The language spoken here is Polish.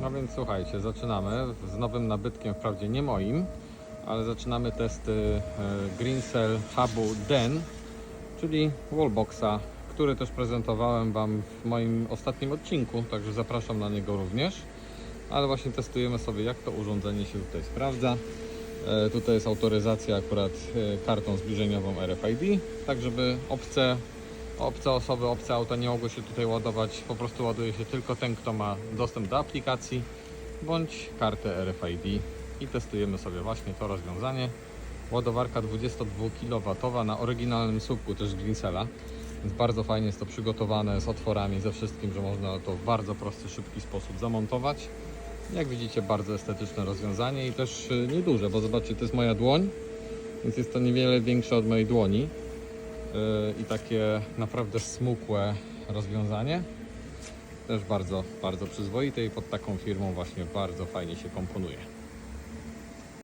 No więc słuchajcie, zaczynamy z nowym nabytkiem, wprawdzie nie moim, ale zaczynamy testy e, Greencell Hubu Den, czyli wallboxa, który też prezentowałem Wam w moim ostatnim odcinku, także zapraszam na niego również. Ale właśnie testujemy sobie, jak to urządzenie się tutaj sprawdza. E, Tutaj jest autoryzacja akurat e, kartą zbliżeniową RFID, tak żeby obce, obce osoby, obce auta nie mogły się tutaj ładować. Po prostu ładuje się tylko ten, kto ma dostęp do aplikacji bądź kartę RFID i testujemy sobie właśnie to rozwiązanie. Ładowarka 22 kW na oryginalnym słupku też Greencella, więc bardzo fajnie jest to przygotowane z otworami, ze wszystkim, że można to w bardzo prosty, szybki sposób zamontować. Jak widzicie, bardzo estetyczne rozwiązanie i też y, nieduże, bo zobaczcie, to jest moja dłoń, więc jest to niewiele większe od mojej dłoni i takie naprawdę smukłe rozwiązanie. Też bardzo, bardzo przyzwoite i pod taką firmą właśnie bardzo fajnie się komponuje.